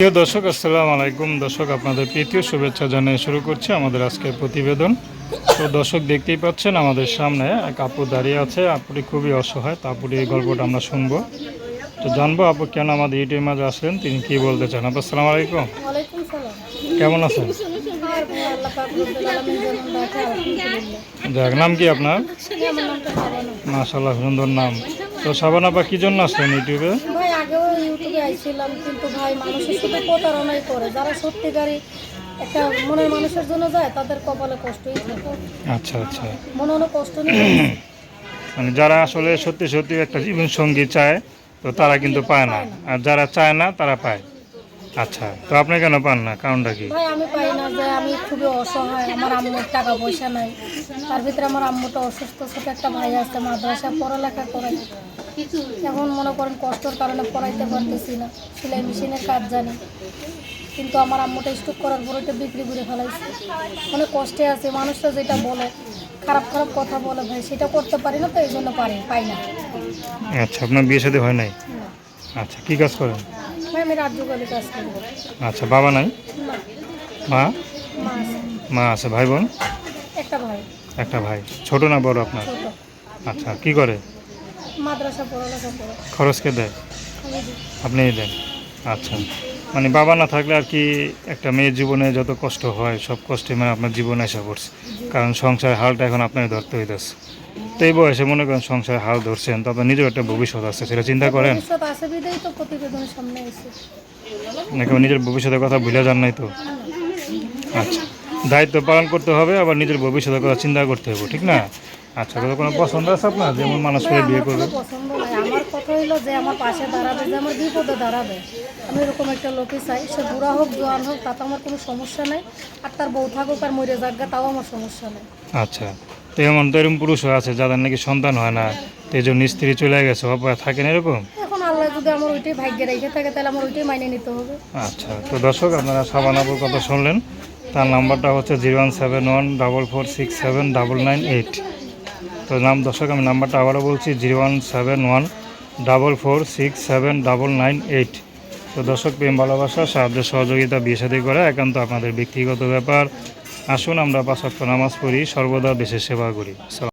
প্রিয় দর্শক আসসালামু আলাইকুম। দর্শক আপনাদের প্রীতীয় শুভেচ্ছা জানিয়ে শুরু করছি আমাদের আজকের প্রতিবেদন। তো দর্শক দেখতেই পাচ্ছেন আমাদের সামনে এক আপু দাঁড়িয়ে আছে। আপুটি খুবই অসহায় তো আপুটি এই গল্পটা আমরা শুনব। তো জানব আপু কেন আমাদের ইউটিউবের মাঝে আসলেন? তিনি কি বলতে চান? আপু আসসালামু আলাইকুম। কেমন আছেন? যাক নাম কি আপনার? সাবানা। সুন্দর নাম। তো সাবান আপা কি জন্য আসলেন ইউটিউবে? ইউটিউবে আইছিলাম কিন্তু ভাই মানুষের সাথে প্রতারণাই করে। যারা সত্যিকারই একটা মনের মানুষের জন্য যায় তাদের কপালে কষ্টই থাকে। আচ্ছা আচ্ছা। মনে মনে কষ্ট নেই। মানে যারা আসলে সত্যি সত্যি একটা জীবন সঙ্গী চায় তো তারা কিন্তু পায় না। আর যারা চায় না তারা পায়। আচ্ছা তো আপনি কেন পান না? কারণটা কি? ভাই আমি পাই না যে আমি খুবই অসহায়। আমার আম্মুর টাকা পয়সা নাই। তার ভিতরে আমার আম্মুটা অসুস্থ ছোট একটা ভাই আছে মাদ্রাসা পড়ালেখা করে। এখন মনে করেন কষ্টর কারণে পড়াইতে পারতেছি না সেলাই মেশিনের কাজ জানি। কিন্তু আমার আম্মুটা স্টক করার পর ওইটা বিক্রি করে ফেলাইছে। অনেক কষ্টে আছে মানুষটা যেটা বলে খারাপ খারাপ কথা বলে ভাই সেটা করতে পারি না তো এই জন্য পারি পাই না। আচ্ছা আপনার বিয়ে সাথে হয় নাই? আচ্ছা কি কাজ করেন? ভাই আমি রাজ্য কাজ করি। আচ্ছা বাবা নাই? মা। মা আছে। ভাই বোন? একটা ভাই। একটা ভাই। ছোট না বড় আপনার? আচ্ছা কি করে? মাদ্রাসা পড়ালেখা করে। খরচ কে দেয়। আপনিই দেন? আচ্ছা। মানে বাবা না থাকলে আর কি একটা মেয়ের জীবনে যত কষ্ট হয় সব কষ্টে মানে আপনার জীবনে এসে পড়ছে। কারণ সংসারের হালটা এখন আপনার ধরতে হইতেছে। তো এই বয়সে মনে করেন সংসারের হাল ধরছেন তো আপনার নিজের একটা ভবিষ্যৎ আছে সেটা চিন্তা করেন? নাকি নিজের ভবিষ্যতের কথা ভুলে যান নাই তো? আচ্ছা। দায়িত্ব পালন করতে হবে আবার নিজের ভবিষ্যতের কথা চিন্তা করতে হবে ঠিক না? আচ্ছা তো কোনো পছন্দ আছে আপনার? যেমন মানুষ করে বিয়ে করবে। পছন্দ নাই। আমার কথা হইল যে আমার পাশে দাঁড়াবে যে আমার বিপদে দাঁড়াবে। আমি এরকম একটা লোকই চাই। সে বুড়া হোক জোয়ান হোক তাতে আমার কোনো সমস্যা নেই। আর তার বউ থাকুক আর মরে যাক তাও আমার সমস্যা নেই। আচ্ছা তো এমন তো এরকম পুরুষও আছে যাদের নাকি সন্তান হয় না। তো এই জন্য স্ত্রী চলে গেছে অপায় থাকেন এরকম? এখন আল্লাহ যদি আমার ওইটাই ভাগ্যে রেখে থাকে তাহলে আমার ওইটাই মাইনে নিতে হবে। আচ্ছা তো দর্শক আপনারা সাবানাপুর কথা শুনলেন। তার নাম্বারটা হচ্ছে zero one seven one double four six seven double nine eight. তো নাম দর্শক, আমি নাম্বারটা আবারও বলছি, zero one seven one double four six seven double nine eight. তো দর্শক, প্রেম, ভালোবাসা, সাহায্য, সহযোগিতা বিয়ে সাথে করা একান্ত আপনাদের ব্যক্তিগত ব্যাপার। আসুন আমরা পাঁচ নামাজ পড়ি, সর্বদা দেশের সেবা করি।